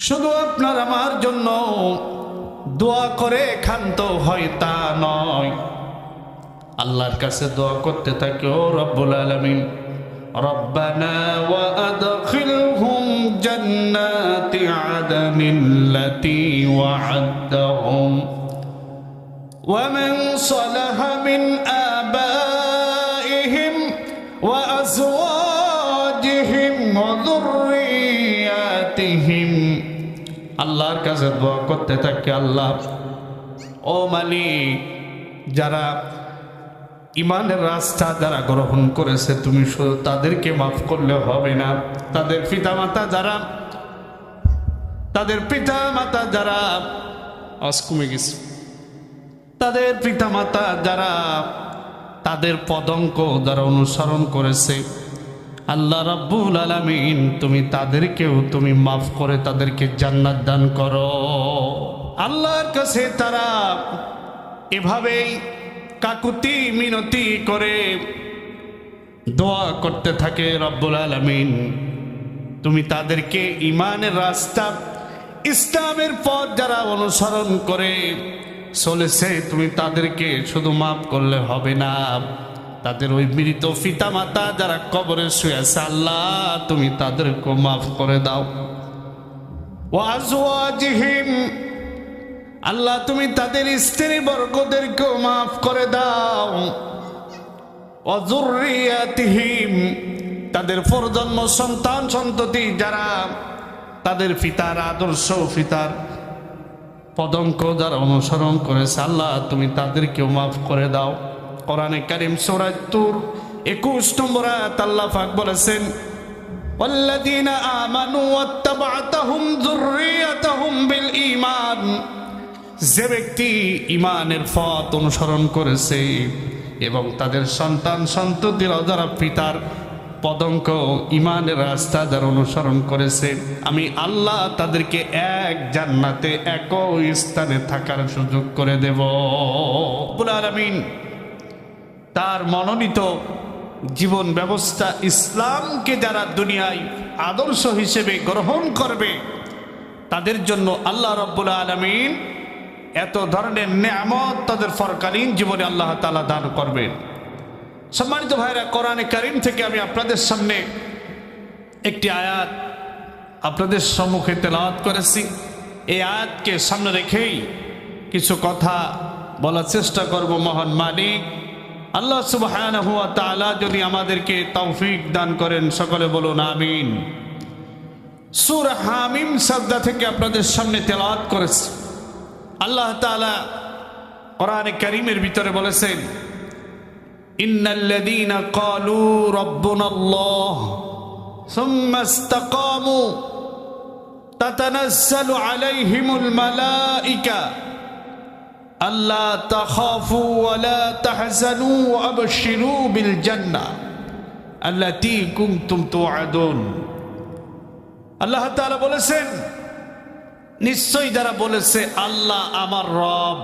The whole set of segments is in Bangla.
শুধু আপনার আমার জন্য দোয়া করে ক্ষান্ত হয় তা নয় আল্লাহর কাছে দোয়া করতে থাকে ও রব্বুল আলমিন ربنا وأدخلهم جنات عدن التي وعدتهم ومن صلح من آبائهم আল্লাহর কাছে দোয়া করতে থাকে আল্লাহ। ও মালিক, যারা ইমানের রাস্তা যারা গ্রহণ করেছে, তুমি শুধু তাদেরকে মাফ করলে হবে না। তাদের পিতামাতা যারা, তাদের পিতা মাতা যারা, আজ কমে গেছে। তাদের পিতামাতা যারা, তাদের পদঙ্ক যারা অনুসরণ করেছে আল্লাহ রাব্বুল আলামিন, তুমি তাদেরকেও তুমি মাফ করে তাদেরকে জান্নাত দান করো। আল্লাহর কাছে তারা এভাবেই কাকুতি মিনতি করে দোয়া করতে থাকে রব্বুল আলামিন। তুমি তাদেরকে ইমানের রাস্তা, ইসলামের পথ যারা অনুসরণ করে চলেছে, তুমি তাদেরকে শুধু মাফ করলে হবে না। তাদের ওই মৃত পিতা মাতা যারা কবরে শুয়ে আছে, আল্লাহ, তুমি তাদেরকে মাফ করে দাও। ওয়াজওয়াজিহিম, আল্লাহ, তুমি তাদের স্ত্রী বর্গদেরকেও মাফ করে দাও। অজুরিয়াতিহিম তাদের প্রজন্ম সন্তান সন্ততি যারা, তাদের পিতার আদর্শ পিতার পদঙ্ক যারা অনুসরণ করেছে, আল্লাহ, তুমি তাদেরকেও মাফ করে দাও। কোরআনে কারিম সূরা তুর 21 নম্বর আয়াত আল্লাহ পাক বলেছেন والذين آمنوا واتبعتهم ذريتهم بالإيمان যে ব্যক্তি ইমানের পথ অনুসরণ করেছে এবং তাদের সন্তান সন্ততির যারা পিতার পদঙ্ক ইমানের রাস্তা যারা অনুসরণ করেছে আমি আল্লাহ তাদেরকে এক জান্নাতে একই স্থানে থাকার সুযোগ করে দেব আলামিন তার মনোনীত জীবন ব্যবস্থা ইসলামকে যারা দুনিয়ায় আদর্শ হিসেবে গ্রহণ করবে, তাদের জন্য আল্লাহ রব্বুল আলমিন এত ধরনের নিয়ামত তাদের ফরকালীন জীবনে আল্লাহ তালা দান করবেন সম্মানিত ভাইরা, কোরআনে কারিম থেকে আমি আপনাদের সামনে একটি আয়াত আপনাদের সম্মুখে তেলাওয়াত করেছি। এই আয়াতকে সামনে রেখেই কিছু কথা বলার চেষ্টা করব মহান মালিক। আল্লাহ সুবহানাহু ওয়া তাআলা যদি আমাদেরকে তৌফিক দান করেন সকলে বলুন আমিন সূরা হামিম সাজদা থেকে আপনাদের সামনে তেলাওয়াত করেছি আল্লাহ তাআলা কোরআনে কারীমের ভিতরে বলেছেন ইন্নাল্লাযীনা ক্বালু রাব্বুনাল্লাহ ثم استقاموا تتنزل عليهم الملائكه আল্লাহ তাখাফু ওয়ালা তাহজানু ওয়াবশিরু বিল জান্নাহ। আল্লাতি কুনতুম তুআদুন। আল্লাহ তাআলা বলেছেন, নিশ্চয়ই যারা বলেছে, আল্লাহ আমার রব,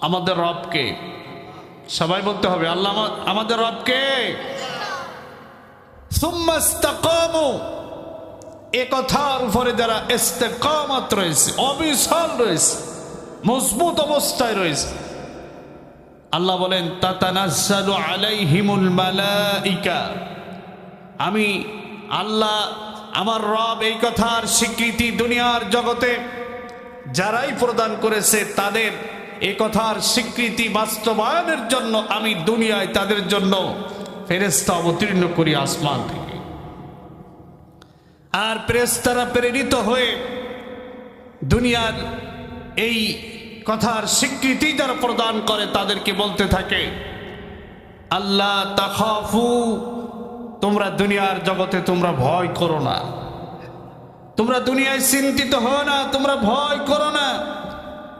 আমাদের রবকে সবাই বলতে হবে, আল্লাহ আমাদের রবকে এ কথার উপরে যারা এস্তে ইস্তেকামত রয়েছে, অবিচল রয়েছে। মজবুত অবস্থায় রয়েছে। আল্লাহ বলেন, তাতানাজ্জালু আলাইহিমুল মালাইকা। আমি আল্লাহ, আমার রব এই কথার স্বীকৃতি দুনিয়ার জগতে যারাই প্রদান করেছে, তাদের এই কথার স্বীকৃতি বাস্তবায়নের জন্য আমি দুনিয়ায় তাদের জন্য ফেরেস্তা অবতীর্ণ করি আসমান থেকে। আর ফেরেস্তারা প্রেরিত হয়ে দুনিয়ার এই কথার স্বীকৃতি যারা প্রদান করে তাদেরকে বলতে থাকে আল্লাহ তাখাফু, তোমরা দুনিয়ার জগতে তোমরা ভয় করো না। তোমরা দুনিয়ায় চিন্তিত হও না, তোমরা ভয় করো না।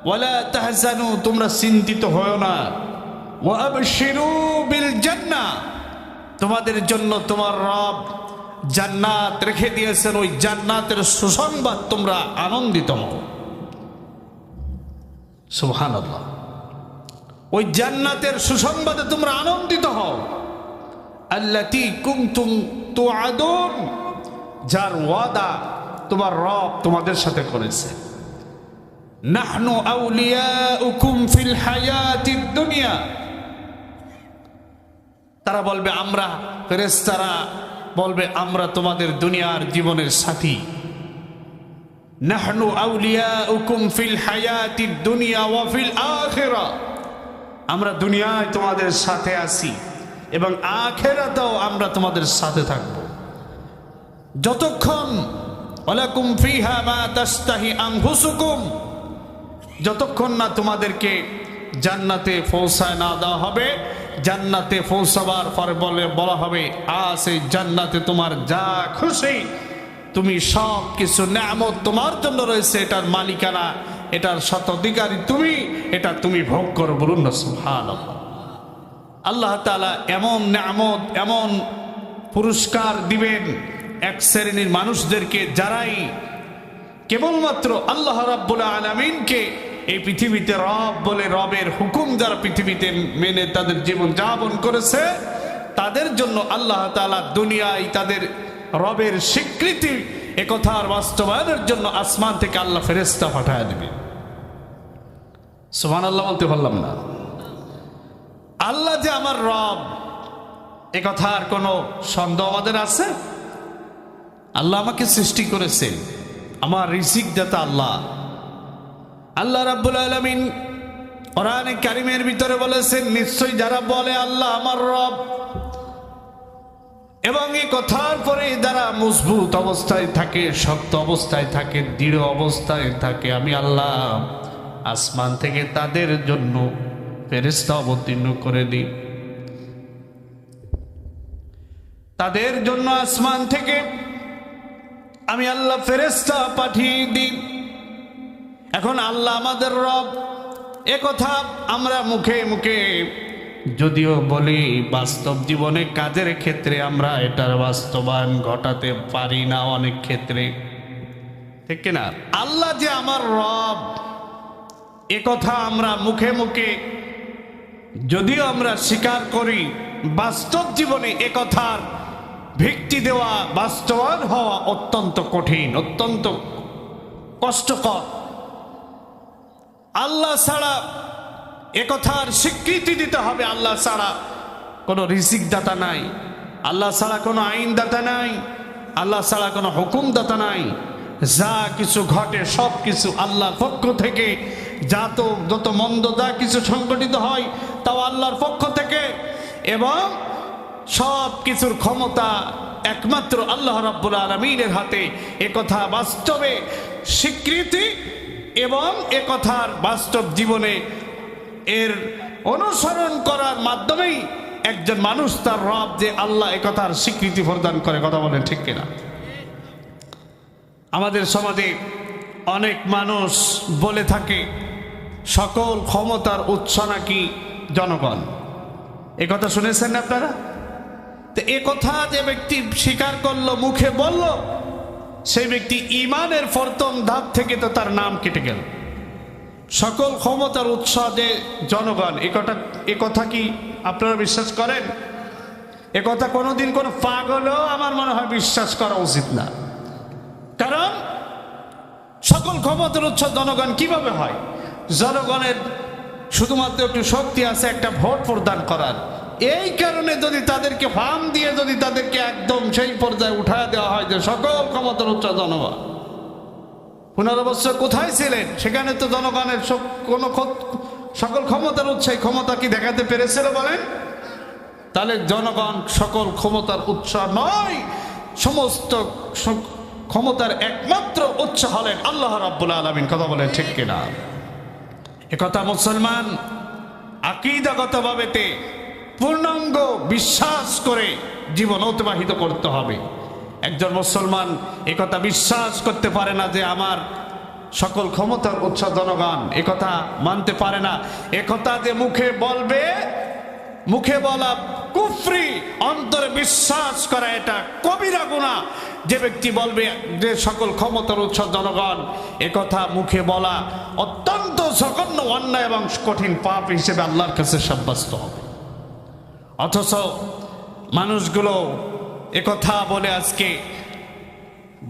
ওয়ালা তাহজানু, তোমরা চিন্তিত হও না। ওয়াবশিরু বিল জান্নাহ তোমাদের জন্য তোমার রব জান্নাত রেখে দিয়েছেন। ওই জান্নাতের সুসংবাদ তোমরা আনন্দিত হও। সুবহান ওই জান্নাতের সুসংবাদে তোমরা আনন্দিত হও। আল্লাতি কুমতুম তো আদম যার ওয়াদা তোমার রব তোমাদের সাথে করেছে। নাহনু আউলিয়াউকুম ফিল হায়াতিদ দুনিয়া। তারা বলবে, আমরা ফেরেশতারা বলবে, আমরা তোমাদের দুনিয়ার জীবনের সাথী। নাহনু আউলিয়াউকুম ফিল হায়াতিদ দুনিয়া ওয়া ফিল আমরা দুনিয়ায় তোমাদের সাথে আছি এবং আখেরাতেও আমরা তোমাদের সাথে থাকব। যতক্ষণ ওয়ালাকুম ফিহা মা তাস্তাহি আনফুসুকুম, যতক্ষণ না তোমাদেরকে জান্নাতে পৌঁছায় না দেওয়া হবে, জান্নাতে পৌঁছাবার পরে বলে বলা হবে, আজ এই জান্নাতে তোমার যা খুশি তুমি সব কিছু নামত তোমার জন্য রয়েছে, এটার মালিকানা, এটার শতাধিকারী তুমি, এটা তুমি ভোগ করো বলুন না, সুবহানাল্লাহ। আল্লাহ তাআলা এমন নামত এমন পুরস্কার দিবেন এক শ্রেণির মানুষদেরকে যারাই কেবলমাত্র আল্লাহ রাব্বুল আলামিনকে এই পৃথিবীতে রব বলে রবের হুকুম যারা পৃথিবীতে মেনে তাদের জীবন যাপন করেছে, তাদের জন্য আল্লাহ তাআলা দুনিয়ায় তাদের রবের স্বীকৃতি একথার বাস্তবায়নের জন্য আসমান থেকে আল্লাহ ফেরেস্তা পাঠায় দেবে। সুবহান আল্লাহ বলতে পারলাম না। আল্লাহ যে আমার রব, এ কথার কোনো সন্দেহ আমাদের আছে? আল্লাহ আমাকে সৃষ্টি করেছেন আমার রিজিক দাতা আল্লাহ। আল্লাহ রাব্বুল আলামিন কোরআনে কারিমের ভিতরে বলেছেন, নিশ্চয়ই যারা বলে আল্লাহ আমার রব এবং এই কথার পরে যারা মজবুত অবস্থায় থাকে, শক্ত অবস্থায় থাকে, দৃঢ় অবস্থায় থাকে। আমি আল্লাহ আসমান থেকে তাদের জন্য ফেরেস্তা অবতীর্ণ করে দিই। তাদের জন্য আসমান থেকে আমি আল্লাহ ফেরেস্তা পাঠিয়ে দিই। এখন আল্লাহ আমাদের রব কথা আমরা মুখে মুখে যদিও বলি, বাস্তব জীবনে কাজের ক্ষেত্রে আমরা এটার বাস্তবায়ন ঘটাতে পারি না অনেক ক্ষেত্রে। ঠিক না আল্লাহ যে আমার রব, এ কথা আমরা মুখে মুখে যদিও আমরা স্বীকার করি, বাস্তব জীবনে এ কথার ভিত্তি দেওয়া, বাস্তবায়ন হওয়া অত্যন্ত কঠিন, অত্যন্ত কষ্টকর। আল্লাহ ছাড়া একথার স্বীকৃতি দিতে হবে আল্লাহ ছাড়া। কোনো রিজিক দাতা নাই। আল্লাহ ছাড়া কোনো আইন দাতা নাই। আল্লাহ ছাড়া কোনো হুকুম দাতা নাই। যা কিছু ঘটে সব কিছু আল্লাহর পক্ষ থেকে। যা তো যত মন্দ যা কিছু সংগঠিত হয়, তাও আল্লাহর পক্ষ থেকে। এবং সব কিছুর ক্ষমতা একমাত্র আল্লাহ রাব্বুল আলমিনের হাতে। একথা বাস্তবে স্বীকৃতি এবং একথার বাস্তব জীবনে এর অনুসরণ করার মাধ্যমেই একজন মানুষ তার রব যে আল্লাহ একথার স্বীকৃতি প্রদান করে, কথা বলেন ঠিক কিনা? আমাদের সমাজে অনেক মানুষ বলে থাকে, সকল ক্ষমতার উৎস নাকি জনগণ। এ কথা শুনেছেন আপনারা? তো এ কথা যে ব্যক্তি স্বীকার করল, মুখে বলল, সেই ব্যক্তি ইমানের প্রথম ধাপ থেকে তো তার নাম কেটে গেল। সকল ক্ষমতার উৎস যে জনগণ, এ কথা কি আপনারা বিশ্বাস করেন? এ কথা কোনোদিন কোনো পাগলও আমার মনে হয় বিশ্বাস করা উচিত না। কারণ সকল ক্ষমতার উৎস জনগণ কীভাবে হয়? জনগণের শুধুমাত্র একটু শক্তি আছে, একটা ভোট প্রদান করার। এই কারণে যদি তাদেরকে ফার্ম দিয়ে যদি তাদেরকে একদম সেই পর্যায়ে উঠা দেওয়া হয় যে সকল ক্ষমতার উচ্চ জনগণ পনেরো বছর কোথায় ছিলেন? সেখানে তো জনগণের কোনো সকল ক্ষমতার উৎস ক্ষমতা কি দেখাতে পেরেছিল বলেন? তাহলে জনগণ সকল ক্ষমতার উৎস নয়, সমস্ত ক্ষমতার একমাত্র উৎস হলেন আল্লাহ রাব্বুল আলমিন। কথা বলেন ঠিক কিনা? একথা মুসলমান আকিদাগতভাবেতে পূর্ণাঙ্গ বিশ্বাস করে জীবন অতিবাহিত করতে হবে। একজন মুসলমান একথা বিশ্বাস করতে পারে না যে আমার সকল ক্ষমতার উৎস জনগণ একথা মানতে পারে না। একথা যে মুখে বলবে, মুখে বলা কুফরি, অন্তরে বিশ্বাস করা এটা কবিরা গুণা যে ব্যক্তি বলবে যে সকল ক্ষমতার উৎস জনগণ একথা মুখে বলা অত্যন্ত জঘন্য, অন্যায় এবং কঠিন পাপ হিসেবে আল্লাহর কাছে সাব্যস্ত হবে। অথচ মানুষগুলো একথা বলে আজকে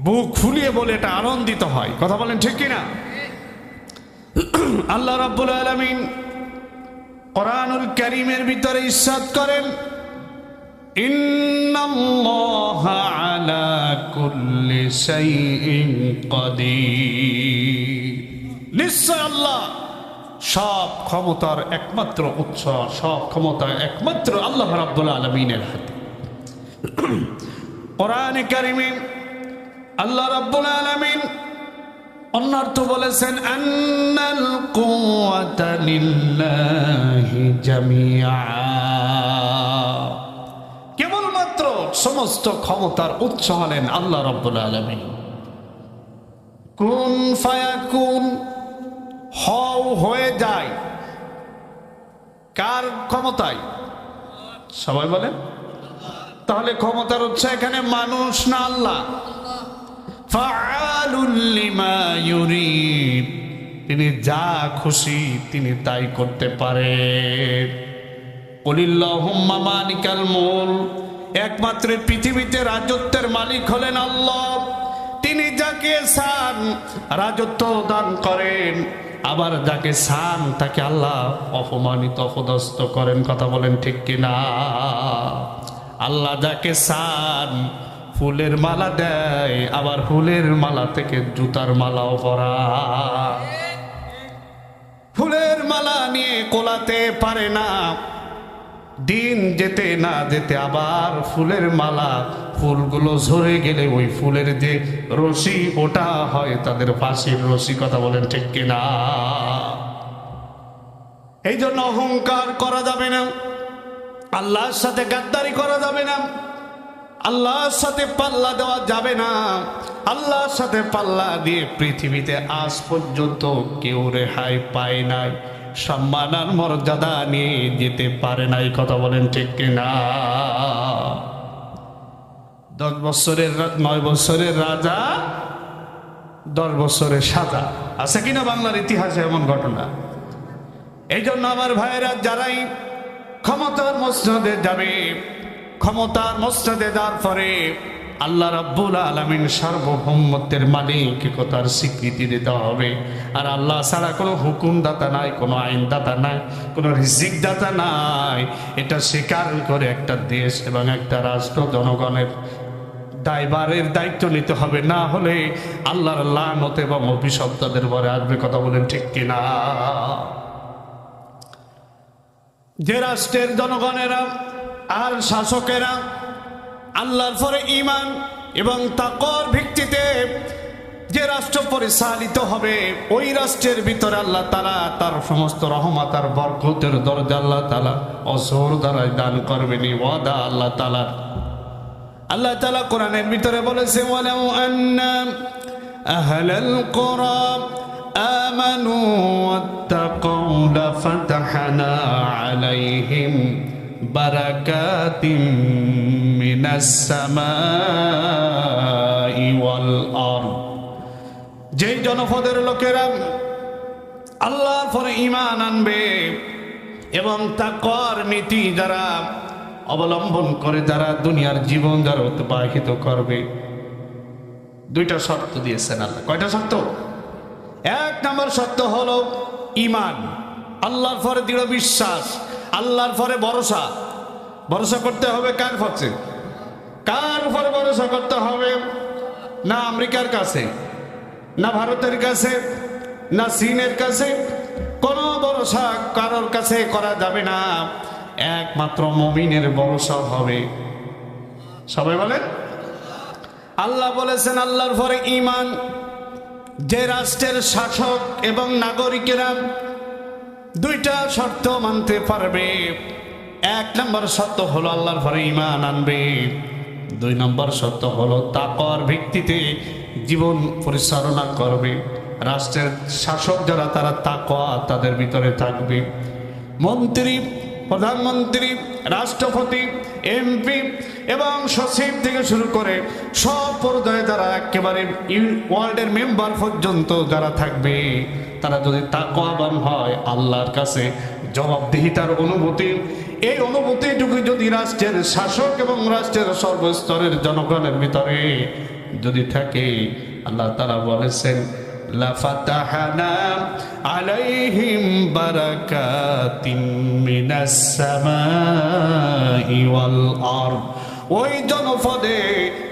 বুক ফুলিয়ে বলে এটা আনন্দিত হয়। কথা বলেন ঠিক কিনা? আল্লাহ রাব্বুল আলামিন কোরআনুল কারীমের ভিতরে ইরশাদ করেন নিশ্চয় আল্লাহ সব ক্ষমতার একমাত্র উৎস, সব ক্ষমতা একমাত্র আল্লাহ রাব্বুল আলামিনের হাতে। কোরআনে কারিমে আল্লাহ রাব্বুল আলামিন অন্যার্থ বলেছেন, আন্নাল কুওয়াতা কেবলমাত্র সমস্ত ক্ষমতার উৎস হলেন আল্লাহ রাব্বুল আলামিন। কুন ফায়াকুন, হও হয়ে যায়। কার ক্ষমতায়? সবাই বলেন। তাহলে ক্ষমতার উৎস এখানে মানুষ না আল্লাহ? তিনি যা খুশি তিনি তাই করতে মুল একমাত্র পৃথিবীতে রাজত্বের মালিক হলেন আল্লাহ। তিনি যাকে চান রাজত্ব দান করেন। আবার যাকে চান তাকে আল্লাহ অপমানিত, অপদস্থ করেন। কথা বলেন ঠিক কিনা? আল্লাহ যাকে চান, ফুলের মালা দেয়, আবার ফুলের মালা থেকে জুতার মালাও পরা। ফুলের মালা নিয়ে কোলাতে পারে না, দিন যেতে না যেতে আবার ফুলের মালা, ফুলগুলো ঝরে গেলে ওই ফুলের যে রশি, ওটা হয় তাদের ফাঁসির রশি, কথা বলেন ঠিক কিনা? এই জন্য অহংকার করা যাবে না। আল্লাহর সাথে গাদ্দারি করা যাবে না। আল্লাহর সাথে পাল্লা দেওয়া যাবে না। আল্লাহর সাথে পাল্লা দিয়ে পৃথিবীতে আজ পর্যন্ত কেউ রেহাই পায় নাই। সম্মান আর মর্যাদা নিয়ে যেতে পারে নাই, কথা বলেন ঠিক কিনা? দশ বছরের নয় বছরের রাজা, দশ বছরের সাজা। আছে কিনা বাংলার ইতিহাসে এমন ঘটনা? এই জন্য আমার ভাইয়েরা, যারাই ক্ষমতার মসনদে যাবে। ক্ষমতার মসনদে যাওয়ার পরে আল্লাহ রাব্বুল আলমিন সার্বভৌমত্বের মালিক কথার স্বীকৃতি দিতে হবে। আর আল্লাহ ছাড়া কোনো হুকুমদাতা নাই, কোনো আইনদাতা নাই, কোনো রিজিক দাতা নাই। এটা স্বীকার করে একটা দেশ এবং একটা রাষ্ট্র জনগণের দায়বারের দায়িত্ব নিতে হবে। না হলে আল্লাহর লানত এবং অভিশপ্ত তাদের পরে আসবে, কথা বলেন ঠিক কিনা? যে রাষ্ট্রের জনগণেরা আর শাসকেরা আল্লাহর পরে ইমান এবং তাকর ভিত্তিতে যে রাষ্ট্র পরিচালিত হবে, ওই রাষ্ট্রের ভিতরে আল্লাহ তালা তার সমস্ত রহমত আর বরকতের দরজা আল্লাহ তালা অসর দ্বারাই দান করবেনি ওয়াদা আল্লাহ তালার আল্লাহ তালা কোরআনের ভিতরে বলেছে ওয়ালাউ আন্না আহলাল ওয়াত্তাকাউ লাফাতাহনা আলাইহিম বারাকাতিম মিনাস সামাই ওয়াল আরদ যেই জনপদের লোকেরা আল্লাহর পরে ইমান আনবে এবং তাকর নীতি যারা অবলম্বন করে যারা দুনিয়ার জীবন যারা অতিবাহিত করবে, দুইটা শর্ত দিয়েছেন আল্লাহ। কয়টা শর্ত? এক নম্বর শর্ত হলো ইমান। আল্লাহর পরে দৃঢ় বিশ্বাস, আল্লাহর পরে ভরসা। ভরসা করতে হবে কার পক্ষে? কার উপরে ভরসা করতে হবে? না আমেরিকার কাছে, না ভারতের কাছে, না চীনের কাছে? কোনো ভরসা কারোর কাছে করা যাবে না। একমাত্র মমিনের ভরসা হবে। সবাই বলেন? আল্লাহ বলেছেন, আল্লাহর পরে ইমান যে রাষ্ট্রের শাসক এবং নাগরিকেরা দুইটা শর্ত মানতে পারবে। এক নম্বর শর্ত হলো আল্লাহর পরে ইমান আনবে। দুই নম্বর শর্ত হলো তাকর ভিত্তিতে জীবন পরিচালনা করবে। রাষ্ট্রের শাসক যারা, তারা তাকওয়া তাদের ভিতরে থাকবে। মন্ত্রী প্রধানমন্ত্রী, রাষ্ট্রপতি এমপি এবং সচিব থেকে শুরু করে সব পর্যায়ে যারা একেবারে ওয়ার্ল্ডের মেম্বার পর্যন্ত যারা থাকবে, তারা যদি তাকওয়াবান হয়, আল্লাহর কাছে জবাবদিহিতার অনুভূতি এই অনুভূতিটুকু যদি রাষ্ট্রের শাসক এবং রাষ্ট্রের সর্বস্তরের জনগণের ভিতরে যদি থাকে, আল্লাহ তারা বলেছেন আলাইহিম বারাকাতিম মিনাস সামাই ওয়াল আরদ ওই জনপদে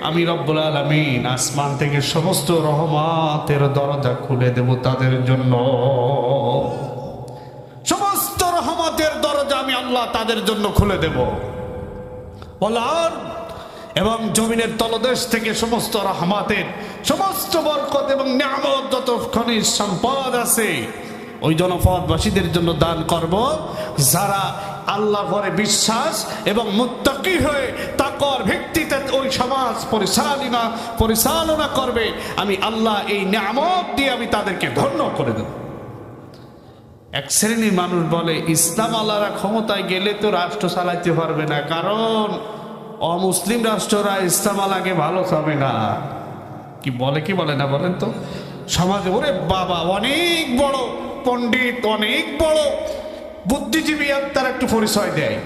আমি রব্বুল আলমিন আসমান থেকে সমস্ত রহমাতের দরজা খুলে দেব তাদের জন্য। সমস্ত রহমতের দরজা আমি আল্লাহ তাদের জন্য খুলে দেব। বলার এবং জমিনের তলদেশ থেকে সমস্ত রহমাতের সমস্ত বরকত এবং নিয়ামত যত খনিজ সম্পদ আছে, ওই জনপদবাসীদের জন্য দান করব। যারা আল্লাহ পরে বিশ্বাস এবং মুত্তাকি হয়ে তাকর ভিত্তিতে ওই সমাজ পরিচালনা পরিচালনা করবে, আমি আল্লাহ এই নিয়ামত দিয়ে আমি তাদেরকে ধন্য করে দেব। এক শ্রেণির মানুষ বলে, ইসলাম আল্লাহরা ক্ষমতায় গেলে তো রাষ্ট্র চালাইতে পারবে না। কারণ অমুসলিম রাষ্ট্ররা ইসলাম আলাকে ভালো চাবে না। কি বলে কি বলে না বলেন তো? সমাজে, ওরে বাবা, অনেক বড় পণ্ডিত, অনেক বড় বুদ্ধিজীবী তার একটু পরিচয় দেয়।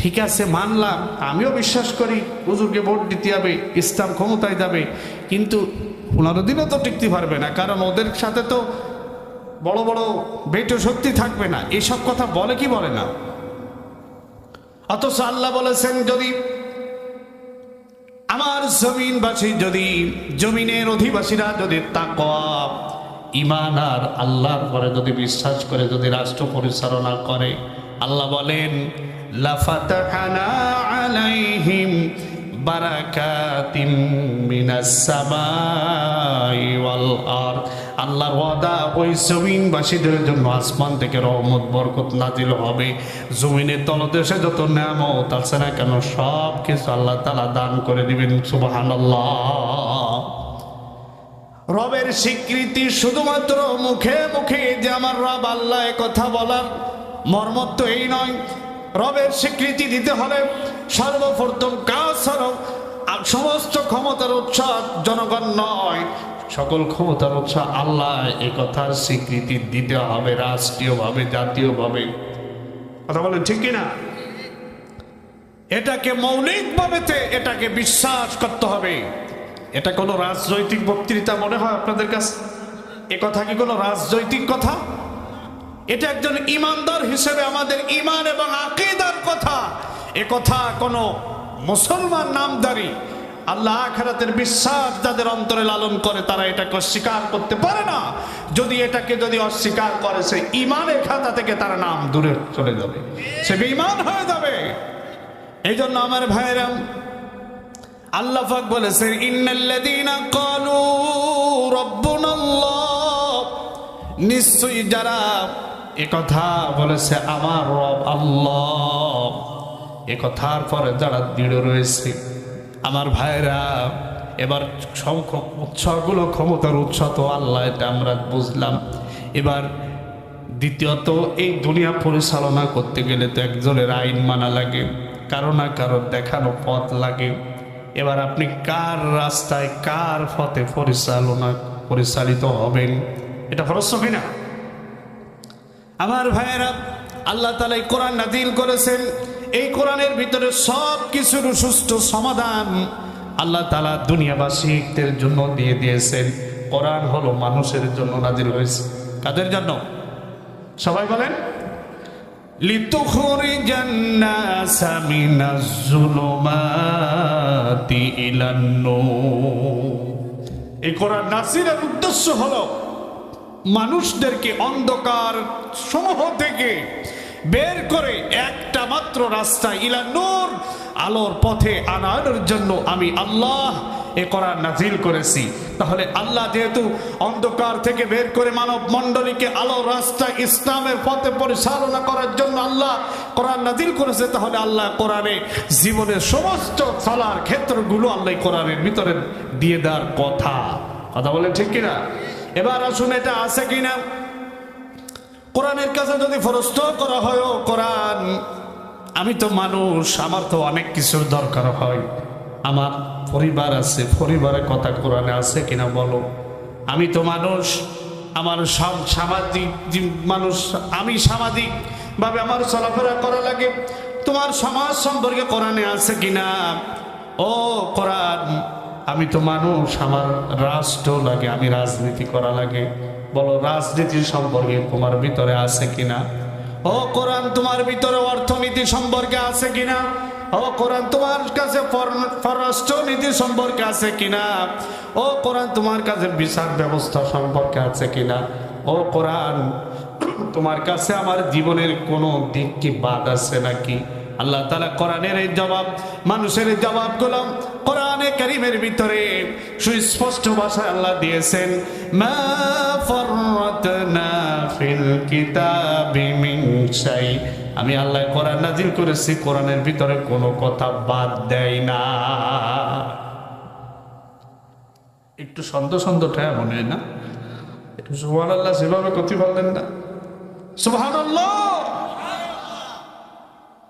ঠিক আছে, মানলাম, আমিও বিশ্বাস করি, হুজুরকে ভোট দিতে হবে, ইসলাম ক্ষমতায় যাবে, কিন্তু পনেরো দিনও তো টিকতে পারবে না, কারণ ওদের সাথে তো বড় বড় বেটো শক্তি থাকবে না, এসব কথা বলে কি বলে না? অথচ আল্লাহ বলেছেন, যদি আমার জমিনবাসী যদি, জমিনের অধিবাসীরা যদি তাকওয়া ইমান আর আল্লাহর পরে যদি বিশ্বাস করে, যদি রাষ্ট্র পরিচালনা করে, আল্লাহ বলেন, লাফাতাহানা আলাইহিম বারাকাতিম মিনাস সামাই ওয়াল আরদ। আল্লাহর ওয়াদা, ওই জমিনবাসীদের জন্য আসমান থেকে রহমত, বরকত নাজিল হবে। জমিনের তলদেশে যত নামত আছে না কেন, সব কিছু আল্লাহ তালা দান করে দিবেন, সুবহানাল্লাহ। রবের স্বীকৃতি শুধুমাত্র মুখে মুখে যে আমার রব আল্লাহ কথা বলার মর্মত তো এই নয় রবের স্বীকৃতি দিতে হবে। সর্বপ্রথম কাজ হলো সমস্ত ক্ষমতার উৎস জনগণ নয়। সকল ক্ষমতার উৎস আল্লাহ এ কথার স্বীকৃতি দিতে হবে রাষ্ট্রীয়ভাবে, জাতীয়ভাবে। কথা বলেন, ঠিক কিনা? এটাকে মৌলিকভাবে এটাকে বিশ্বাস করতে হবে। এটা কোনো রাজনৈতিক বক্তৃতা মনে হয় আপনাদের কাছে? এ কথা কি কোনো রাজনৈতিক কথা? এটা একজন ইমানদার হিসেবে আমাদের ইমান এবং আকিদার কথা। এ কথা কোনো মুসলমান নামদারি আল্লাহ আখেরাতের বিশ্বাস যাদের অন্তরে লালন করে, তারা এটাকে অস্বীকার করতে পারে না। যদি এটাকে যদি অস্বীকার করে, সে ইমানের খাতা থেকে তারা নাম দূরে চলে যাবে। সে বেঈমান হয়ে যাবে। এই জন্য আমার ভাইরাম আল্লাহ পাক বলেছেন, ইন্নাল্লাযীনা ক্বালু রাব্বুনাল্লাহ। নিশ্চয়ই যারা কথা বলেছে আমার রব আল্লাহ। কথার পরে যারা দৃঢ় রয়েছে, আমার ভাইরা, এবার সংখ্যক উৎসগুলো ক্ষমতার উৎস তো আল্লাহ, এটা আমরা বুঝলাম। এবার দ্বিতীয়ত, এই দুনিয়া পরিচালনা করতে গেলে তো একজনের আইন মানা লাগে, কারও না কারও দেখানো পথ লাগে। এবার আপনি কার রাস্তায়, কার পথে পরিচালনা, পরিচালিত হবেন, এটা প্রশ্ন কিনা? আমার ভাইয়েরা আল্লাহ তালা এই কোরআন নাদিল করেছেন এই কোরআনের ভিতরে সব কিছুর সুষ্ঠু সমাধান আল্লাহ তালা দুনিয়াবাসীদের জন্য দিয়ে দিয়েছেন কোরআন হলো মানুষের জন্য নাজিল হয়েছে কাদের জন্য সবাই বলেন لتخرج الناس من الظلمات إلى النور এই কোরআন নাসিরের উদ্দেশ্য হলো মানুষদেরকে অন্ধকার সমূহ থেকে বের করে একটা মাত্র রাস্তা ইলা নূর, আলোর পথে আনার জন্য আমি আল্লাহ এ কোরআন নাজিল করেছি। তাহলে আল্লাহ যেহেতু অন্ধকার থেকে বের করে মানব মণ্ডলীকে আলো রাস্তা ইসলামের পথে পরিচালনা করার জন্য আল্লাহ কোরআন নাজিল করেছে, তাহলে আল্লাহ কোরআনে জীবনের সমস্ত চলার ক্ষেত্রগুলো আল্লাহ কোরআনের ভিতরে দিয়ে দেওয়ার কথা। কথা বলে ঠিক কিনা? এবার আসুন, এটা আছে কিনা? কোরআনের কাছে যদি ফরস্ত করা হয় কোরআন, আমি তো মানুষ, আমার তো অনেক কিছুর দরকার হয়। আমার পরিবার আছে, পরিবারের কথা কোরআনে আছে কিনা বলো? আমি তো মানুষ, আমার সব সামাজিক মানুষ, আমি সামাজিক ভাবে আমার চলাফেরা করা লাগে। তোমার সমাজ সম্পর্কে কোরআনে আছে কিনা? ও কোরআন আমি তো মানুষ, আমার রাষ্ট্র লাগে, আমি রাজনীতি করা লাগে। বলো, রাজনীতি সম্পর্কে তোমার ভিতরে আছে কিনা? ও কোরআন, তোমার ভিতরে অর্থনীতি সম্পর্কে আছে কিনা? ও কোরআন, তোমার কাছে পর- পররাষ্ট্র নীতি সম্পর্কে আছে কিনা? ও কোরআন, তোমার কাছে বিচার ব্যবস্থা সম্পর্কে আছে কিনা? ও কোরআন, তোমার কাছে আমার জীবনের কোনো দিক কি বাদ আছে নাকি? আল্লাহ তালা কোরআনের এই জবাব, মানুষের জবাবগুলো কোরআনে কারিমের ভিতরে সুস্পষ্ট ভাষায় আল্লাহ দিয়েছেন আমি আল্লাহ কোরআন নাজিল করেছি, কোরআনের ভিতরে কোনো কথা বাদ দেয় না। একটু সন্দ সন্দেহটা মনে হয় না? একটু সুবহান আল্লাহ সেভাবে কথি বললেন না? সুবহান আল্লাহ মা ফররাতনা ফিল কিতাবি মিন শাই ও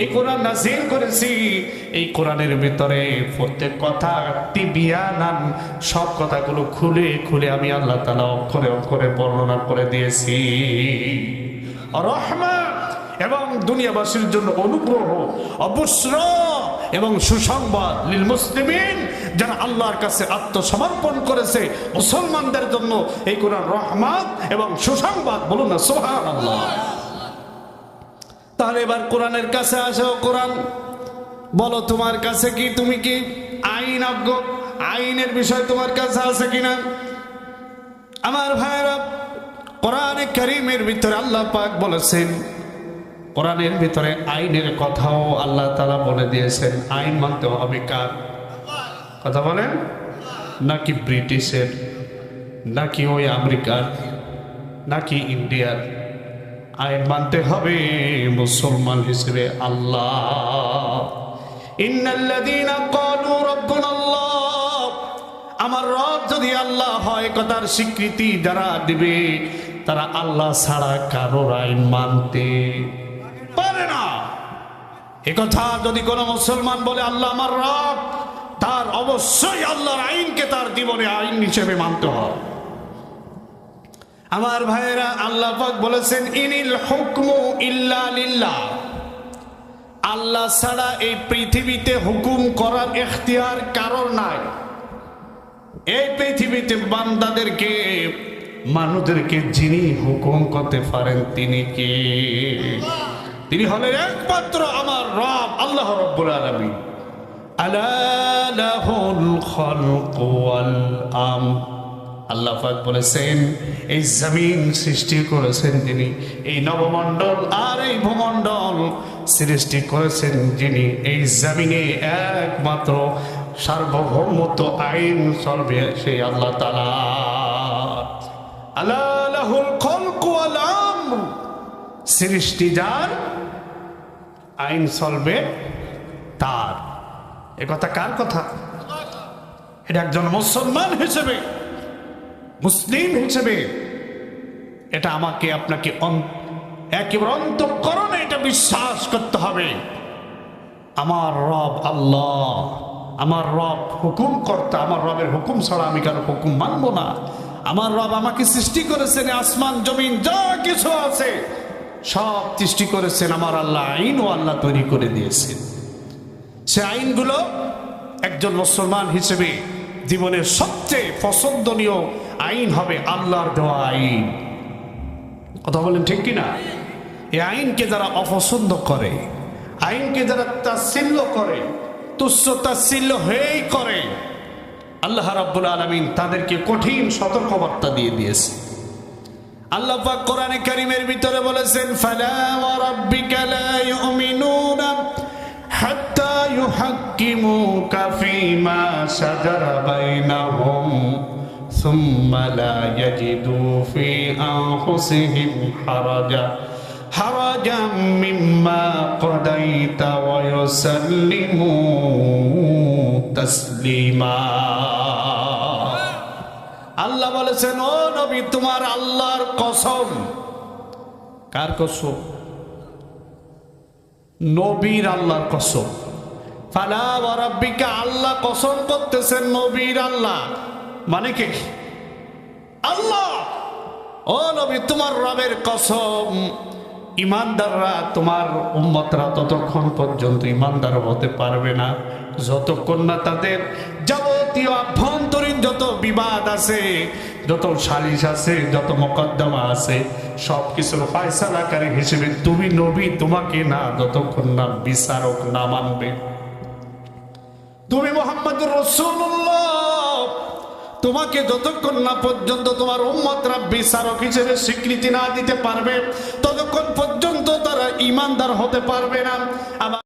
এই কোরআন নাজিল করেছি। এই কোরআনের ভিতরে প্রত্যেক কথা তিবিয়ানান সব কথাগুলো খুলে খুলে আমি আল্লাহ তালা অক্ষরে অক্ষরে বর্ণনা করে দিয়েছি। রহমান এবং দুনিয়াবাসীর জন্য অনুগ্রহ, অবশ্র এবং সুসংবাদ লিল মুসলিমিন, যারা আল্লাহর কাছে আত্মসমর্পণ করেছে মুসলমানদের জন্য এই কোরআন রহমান এবং সুসংবাদ। বলুন না সোহান আল্লাহ তাহলে এবার কোরআনের কাছে আসো, কোরআন। বলো, তোমার কাছে কি, তুমি কি আইন অজ্ঞ আইনের বিষয় তোমার কাছে আছে কিনা? আমার ভাইরা কোরআনে করিমের ভিতরে আল্লাহ পাক বলেছেন, কোরআনের ভিতরে আইনের কথাও আল্লাহ তালা বলে দিয়েছেন। আইন মানতে হবে কার? কথা বলেন? নাকি ব্রিটিশের, নাকি ওই আমেরিকার, নাকি ইন্ডিয়ার? আইন মানতে হবে মুসলমান হিসেবে আল্লাহ। আমার রব যদি আল্লাহ হয়, কথার স্বীকৃতি যারা দিবে, তারা আল্লাহ ছাড়া কারোর আইন মানতে পারে না। কথা যদি কোনো মুসলমান বলে, আল্লাহ আমার রব, তার অবশ্যই আল্লাহর আইনকে তার জীবনে আইন হিসেবে মানতে হয় আমার ভাইয়েরা আল্লাহ বলেছেন, ইনিল হুকমু ইল্লা আল্লাহ ছাড়া এই পৃথিবীতে হুকুম করার এখতিয়ার কারোর নাই। এই পৃথিবীতে বান্দাদেরকে, মানুষদেরকে যিনি হুকুম করতে পারেন, তিনি কি? তিনি হলেন একমাত্র আমার রব, আল্লাহ রব্বুল আলামিন। আলা লাহুল খালকু ওয়াল আমর আল্লাহ পাক বলেছেন, এই জমিন সৃষ্টি করেছেন যিনি, এই নবমণ্ডল আর এই ভূমণ্ডল সৃষ্টি করেছেন যিনি, এই জমিনে একমাত্র সার্বভৌমত্ব আইন চলবে সেই আল্লাহ তালা সৃষ্টি যার, আইন চলবে তার। এ কথা কার কথা? এটা একজন মুসলমান হিসেবে। মুসলিম হিসেবে এটা আমাকে আপনাকে একেবারে অন্তঃকরণে এটা বিশ্বাস করতে হবে। আমার রব আল্লাহ, আমার রব হুকুম কর্তা, আমার রবের হুকুম ছাড়া আমি কারও হুকুম মানবো না। আমার রব আমাকে সৃষ্টি করেছেন, আসমান, জমিন, যা কিছু আছে, সব সৃষ্টি করেছেন, আমার আল্লাহ আইন ও আল্লাহ তৈরি করে দিয়েছেন। সে আইনগুলো একজন মুসলমান হিসেবে জীবনের সবচেয়ে পছন্দনীয় আইন হবে আল্লাহর দেওয়া আইন। কথা বলেন ঠিক কিনা? এই আইনকে যারা অপছন্দ করে, আইনকে যারা তাচ্ছিল্য করে, তুচ্ছ তাচ্ছিল্য হয়েই করে, আল্লাহ রাব্বুল আলামিন তাদেরকে কঠিন সতর্কবার্তা দিয়ে দিয়েছে। আল্লাহ পাক কোরআনে কারীমের ভিতরে বলেছেন, ফালা ওয়া রাব্বিকা লা ইউমিনুনা হাত্তা ইউহাক্কিমুকা ফীমা শাজারা বাইনাহুম। ثم لا يجدوا في أنفسهم حرجا حرجا مما قضيت ويسلموا تسليما আল্লাহ বলেছেন ও নবী তোমার আল্লাহর কসম কার কসম নবীর আল্লাহর কসম ফালা ওয়ারাব্বিকা আল্লাহ কসম করতেছেন নবীর আল্লাহ মানে কি? আল্লাহ! ও নবী, তোমার রবের কসম, ইমানদাররা তোমার উম্মতরা ততক্ষণ পর্যন্ত ইমানদার হতে পারবে না। যতক্ষণ না তাদের যাবতীয় আভ্যন্তরীণ যত বিবাদ আছে, যত সালিশ আছে, যত মোকদ্দমা আছে সব কিছুর ফয়সালাকারী হিসেবে তুমি নবী, তোমাকে না, যতক্ষণ না বিচারক না মানবে। তুমি মোহাম্মদ রসুল্লাহ তোমাকে যতক্ষণ না পর্যন্ত তোমার উম্মতরা বিচারক হিসেবে স্বীকৃতি না দিতে পারবে, ততক্ষণ পর্যন্ত তারা ইমানদার হতে পারবে না। আমার